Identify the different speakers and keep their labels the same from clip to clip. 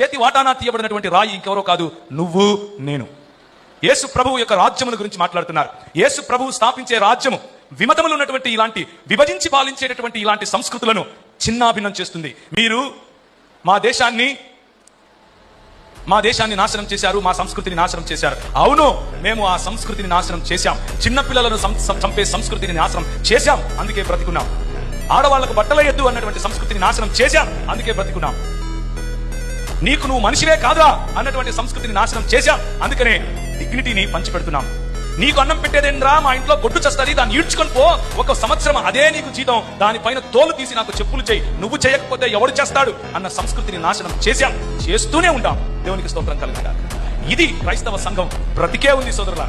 Speaker 1: చేతి వాటానా తీయబడినటువంటి రాయి ఇంకెవరో కాదు నువ్వు నేను. యేసు ప్రభువు యొక్క రాజ్యముల గురించి మాట్లాడుతున్నారు. యేసు ప్రభువు స్థాపించే రాజ్యము విమతములు ఉన్నటువంటి ఇలాంటి విభజించి పాలించేటటువంటి ఇలాంటి సంస్కృతులను చిన్నాభిన్నం చేస్తుంది. మీరు మా దేశాన్ని మా దేశాన్ని నాశనం చేశారు మా సంస్కృతిని నాశనం చేశారు. అవును మేము ఆ సంస్కృతిని నాశనం చేశాం. చిన్న పిల్లలను చంపే సంస్కృతిని నాశనం చేశాం. అందుకే బ్రతికున్నాం. ఆడవాళ్ళకు బట్టలయ్యద్దు అన్నటువంటి సంస్కృతిని నాశనం చేశాం. అందుకే బ్రతికున్నాం. నీకు నువ్వు మనిషివే కాదా అన్నటువంటి సంస్కృతిని నాశనం చేశాం. అందుకనే డిగ్నిటీని పంచిపెడుతున్నాం. నీకు అన్నం పెట్టేదేంద్రా? మా ఇంట్లో గొడ్డు చేస్తుంది దాన్ని ఈడ్చుకొని పో. ఒక సంవత్సరం అదే నీకు జీతం. దానిపైన తోలు తీసి నాకు చెప్పులు చేయి నువ్వు చేయకపోతే ఎవడు చేస్తాడు? అన్న సంస్కృతిని నాశనం చేశాం. చేస్తూనే ఉంటాం దేవునికి స్తోత్రం కలుగుతారు ఇది క్రైస్తవ సంఘం. బ్రతికే ఉంది సోదరుల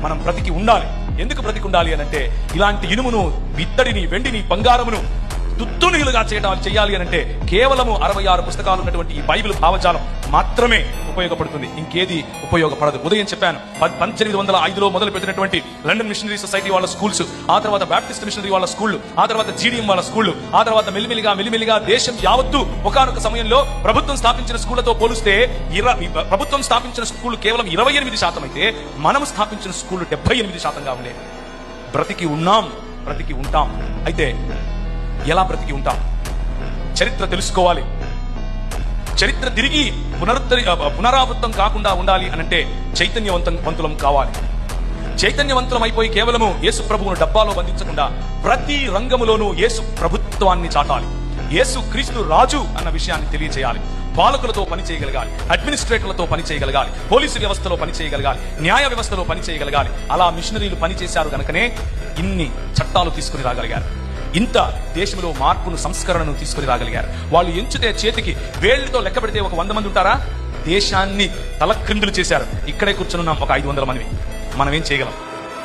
Speaker 1: మనం బ్రతికి ఉండాలి. ఎందుకు బ్రతికి ఉండాలి అని అంటే ఇలాంటి ఇనుమును ఇత్తడిని వెండిని బంగారమును తుత్తునిలుగా చేయడం చేయాలి అని అంటే కేవలము అరవై ఆరు పుస్తకాలు ఉన్నటువంటి ఈ బైబిల్ భావజాలం మాత్రమే ఉపయోగపడుతుంది. ఇంకేది ఉపయోగపడదు. ఉదయం చెప్పాను పద్దెనిమిది వందల ఐదులో మొదలు పెట్టినటువంటి లండన్ మిషనరీ సొసైటీ వాళ్ళ స్కూల్స్ ఆ తర్వాత బ్యాప్టిస్ట్ మిషనరీ వాళ్ళ స్కూళ్ళు ఆ తర్వాత జీడిఎం వాళ్ళ స్కూళ్ళు ఆ తర్వాత మెల్లిమెల్లిగా మెల్లిమెల్లిగా దేశం యావత్తు ఒకనొక సమయంలో ప్రభుత్వం స్థాపించిన స్కూళ్ళతో పోలిస్తే ప్రభుత్వం స్థాపించిన స్కూల్ కేవలం ఇరవై ఎనిమిది శాతం అయితే మనం స్థాపించిన స్కూల్ డెబ్బై ఎనిమిది శాతంగా ఉండేది బ్రతికి ఉన్నాం బ్రతికి ఉంటాం. అయితే ఎలా బ్రతికి ఉంటాం? చరిత్ర తెలుసుకోవాలి. చరిత్ర తిరిగి పునరుద్ధరి పునరావృతం కాకుండా ఉండాలి అనంటే చైతన్యవంతం వంతులం కావాలి. చైతన్యవంతులం అయిపోయి కేవలము యేసు ప్రభువును డబ్బాలో బంధించకుండా ప్రతి రంగములోనూ యేసు ప్రభుత్వాన్ని చాటాలి. యేసు క్రీస్తు రాజు అన్న విషయాన్ని తెలియజేయాలి పాలకులతో పని చేయగలగాలి. అడ్మినిస్ట్రేటర్లతో పని చేయగలగాలి. పోలీసు వ్యవస్థలో పని చేయగలగాలి. న్యాయ వ్యవస్థలో పని చేయగలగాలి. అలా మిషనరీలు పనిచేశారు గనుకనే ఇన్ని చట్టాలు తీసుకుని రాగలిగారు. ఇంత దేశంలో మార్పును సంస్కరణను తీసుకుని రాగలిగారు. వాళ్ళు ఎంచితే చేతికి వేళ్ళతో లెక్క పెడితే ఒక వంద మంది ఉంటారా? దేశాన్ని తలక్రిందులు చేశారు. ఇక్కడే కూర్చున్నాం ఒక ఐదు వందల మంది. మనం ఏం చేయగలం?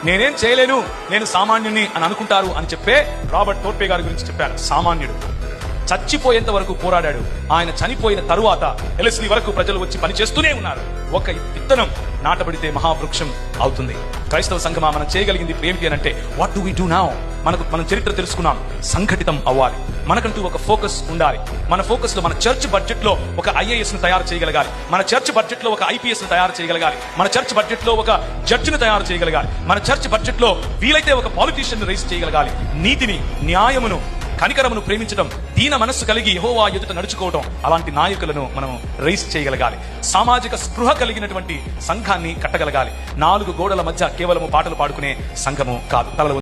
Speaker 1: నేనేం చేయలేను నేను సామాన్యుని అని అనుకుంటారు అని చెప్పే రాబర్ట్ టోర్పే గారి గురించి చెప్పారు సామాన్యుడు. చచ్చిపోయేంత వరకు పోరాడాడు. ఆయన చనిపోయిన తరువాత ఎలసిలి వరకు ప్రజలు వచ్చి పని చేస్తూనే ఉన్నారు. ఒక విత్తనం నాటబడితే మహావృక్షం అవుతుంది. క్రైస్తవ సంఘమా మనం చేయగలిగింది ఇప్పుడు ఏమిటి అని అంటే what do we do now మనకు మనం చరిత్ర తెలుసుకున్నాం. సంఘటితం అవ్వాలి. మనకంటూ ఒక ఫోకస్ ఉండాలి. మన ఫోకస్లో మన చర్చ్ బడ్జెట్లో ఒక ఐఏఎస్ను తయారు చేయగలగాలి. మన చర్చ్ బడ్జెట్లో ఒక ఐపీఎస్ను తయారు చేయగలగాలి. మన చర్చ్ బడ్జెట్లో ఒక జడ్జిని తయారు చేయగలగాలి. మన చర్చ్ బడ్జెట్లో వీలైతే ఒక పాలిటీషియన్ రేస్ చేయగలగాలి. నీతిని న్యాయమును కనికరమును ప్రేమించడం దీన మనస్సు కలిగి యహోవా ఎదుట నడుచుకోవడం అలాంటి నాయకులను మనం రైస్ చేయగలగాలి. సామాజిక స్పృహ కలిగినటువంటి సంఘాన్ని కట్టగలగాలి. నాలుగు గోడల మధ్య కేవలము పాటలు పాడుకునే సంఘము కాదు. తలలు